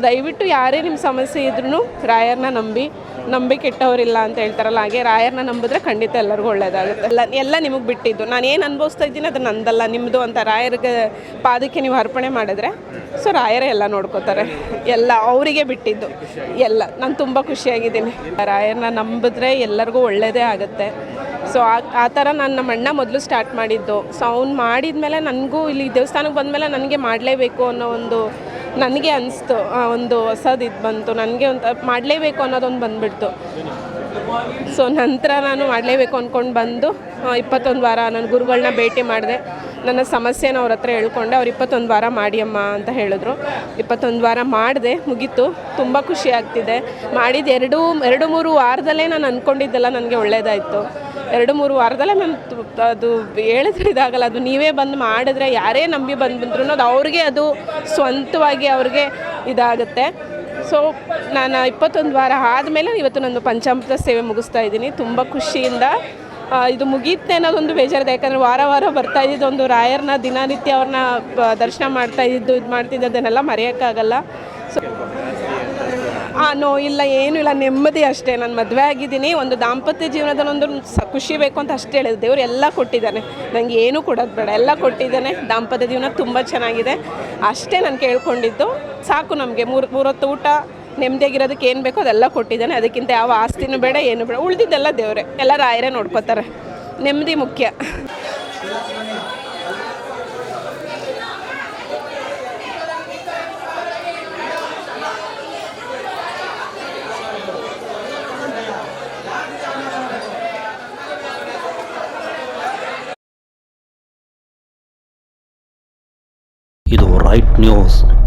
ದಯವಿಟ್ಟು ಯಾರೇ ನಿಮ್ಮ ಸಮಸ್ಯೆ ಇದ್ರೂ ರಾಯರ್ನ ನಂಬಿ ನಂಬಿ ಕೆಟ್ಟವರಿಲ್ಲ ಅಂತ ಹೇಳ್ತಾರಲ್ಲ, ಹಾಗೆ ರಾಯರ್ನ ನಂಬಿದ್ರೆ ಖಂಡಿತ ಎಲ್ಲರಿಗೂ ಒಳ್ಳೇದಾಗುತ್ತೆ. ಎಲ್ಲ ಎಲ್ಲ ನಿಮಗೆ ಬಿಟ್ಟಿದ್ದು. ನಾನು ಏನು ಅನುಭವಿಸ್ತಾ ಇದ್ದೀನಿ ಅದು ನಂದಲ್ಲ. ನಿಮ್ಮದು ಅಂತ ರಾಯರ್ಗೆ ಪಾದಕ್ಕೆ ನೀವು ಅರ್ಪಣೆ ಮಾಡಿದ್ರೆ, ಸೊ ರಾಯರೇ ಎಲ್ಲ ನೋಡ್ಕೋತಾರೆ. ಎಲ್ಲ, ಅವರಿಗೆ ಬಿಟ್ಟಿದ್ದು. ಎಲ್ಲ, ನಾನು ತುಂಬ ಖುಷಿಯಾಗಿದ್ದೀನಿ. ರಾಯರ್ನ ನಂಬಿದ್ರೆ ಎಲ್ಲರಿಗೂ ಒಳ್ಳೆಯದೇ ಆಗುತ್ತೆ. ಸೊ ಆ ಆ ಥರ ನಾನು ನಮ್ಮ ಅಣ್ಣ ಮೊದಲು ಸ್ಟಾರ್ಟ್ ಮಾಡಿದ್ದು. ಸೊ ಅವ್ನು ಮಾಡಿದ್ಮೇಲೆ ನನಗೂ ಇಲ್ಲಿ ದೇವಸ್ಥಾನಕ್ಕೆ ಬಂದಮೇಲೆ ನನಗೆ ಮಾಡಲೇಬೇಕು ಅನ್ನೋ ಒಂದು ನನಗೆ ಅನಿಸ್ತು ಒಂದು ಹೊಸದು ಇದು ಬಂತು. ನನಗೆ ಒಂದು ಮಾಡಲೇಬೇಕು ಅನ್ನೋದೊಂದು ಬಂದುಬಿಡ್ತು. ಸೊ ನಂತರ ನಾನು ಮಾಡಲೇಬೇಕು ಅಂದ್ಕೊಂಡು ಬಂದು ಇಪ್ಪತ್ತೊಂದು ವಾರ ನಾನು ಗುರುಗಳನ್ನ ಭೇಟಿ ಮಾಡಿದೆ. ನನ್ನ ಸಮಸ್ಯೆನ ಅವ್ರ ಹತ್ರ ಹೇಳ್ಕೊಂಡೆ, ಅವ್ರು ಇಪ್ಪತ್ತೊಂದು ವಾರ ಮಾಡಿಯಮ್ಮ ಅಂತ ಹೇಳಿದ್ರು. ಇಪ್ಪತ್ತೊಂದು ವಾರ ಮಾಡಿದೆ, ಮುಗೀತು. ತುಂಬ ಖುಷಿ ಆಗ್ತಿದೆ. ಮಾಡಿದ ಎರಡು ಎರಡು ಮೂರು ವಾರದಲ್ಲೇ ನಾನು ಅಂದ್ಕೊಂಡಿದ್ದೆಲ್ಲ ನನಗೆ ಒಳ್ಳೇದಾಯಿತು. ಎರಡು ಮೂರು ವಾರದಲ್ಲೇ ಮ್ಯಾಮ್ ಅದು ಹೇಳಿದ್ರೆ ಇದಾಗಲ್ಲ. ಅದು ನೀವೇ ಬಂದು ಮಾಡಿದ್ರೆ ಯಾರೇ ನಂಬಿ ಬಂದು ಬಂದ್ರು ಅದು ಅವ್ರಿಗೆ ಅದು ಸ್ವಂತವಾಗಿ ಅವ್ರಿಗೆ ಇದಾಗುತ್ತೆ. ಸೊ ನಾನು ಇಪ್ಪತ್ತೊಂದು ವಾರ ಆದಮೇಲೆ ಇವತ್ತು ನಾನು ಪಂಚಾಮೃತ ಸೇವೆ ಮುಗಿಸ್ತಾ ಇದ್ದೀನಿ. ತುಂಬ ಖುಷಿಯಿಂದ ಇದು ಮುಗೀತೆ ಅನ್ನೋದೊಂದು ಬೇಜಾರಿದೆ. ಯಾಕಂದರೆ ವಾರ ವಾರ ಬರ್ತಾ ಇದ್ದಿದ್ದು ಒಂದು ರಾಯರ್ನ ದಿನನಿತ್ಯ ಅವ್ರನ್ನ ದರ್ಶನ ಮಾಡ್ತಾ ಇದ್ದು ಇದು ಮಾಡ್ತಿದ್ದು ಅದನ್ನೆಲ್ಲ ಮರೆಯೋಕ್ಕಾಗಲ್ಲ. ಸೊ ನೋ, ಇಲ್ಲ, ಏನೂ ಇಲ್ಲ, ನೆಮ್ಮದಿ ಅಷ್ಟೇ, ನಾನು ಮದುವೆ ಆಗಿದ್ದೀನಿ, ಒಂದು ದಾಂಪತ್ಯ ಜೀವನದಲ್ಲಿ ಒಂದು ಖುಷಿ ಬೇಕು ಅಂತ ಅಷ್ಟೇ ಹೇಳಿದೆ ದೇವ್ರು ಎಲ್ಲ ಕೊಟ್ಟಿದ್ದಾನೆ. ನನಗೆ ಏನೂ ಕೊಡೋದು ಬೇಡ, ಎಲ್ಲ ಕೊಟ್ಟಿದ್ದಾನೆ. ದಾಂಪತ್ಯ ಜೀವನ ತುಂಬ ಚೆನ್ನಾಗಿದೆ. ಅಷ್ಟೇ ನಾನು ಕೇಳ್ಕೊಂಡಿದ್ದು. ಸಾಕು ನಮಗೆ, ಮೂರು, ಮೂರೊತ್ತು ಊಟ, ನೆಮ್ಮದಿಯಾಗಿರೋದಕ್ಕೆ ಏನು ಬೇಕೋ ಅದೆಲ್ಲ ಕೊಟ್ಟಿದ್ದಾನೆ. ಅದಕ್ಕಿಂತ ಯಾವ ಆಸ್ತಿನೂ ಬೇಡ, ಏನು ಬೇಡ. ಉಳಿದಿದ್ದೆಲ್ಲ ದೇವರೇ, ಎಲ್ಲ ರಾಯರೇ ನೋಡ್ಕೋತಾರೆ. ನೆಮ್ಮದಿ ಮುಖ್ಯ. White News.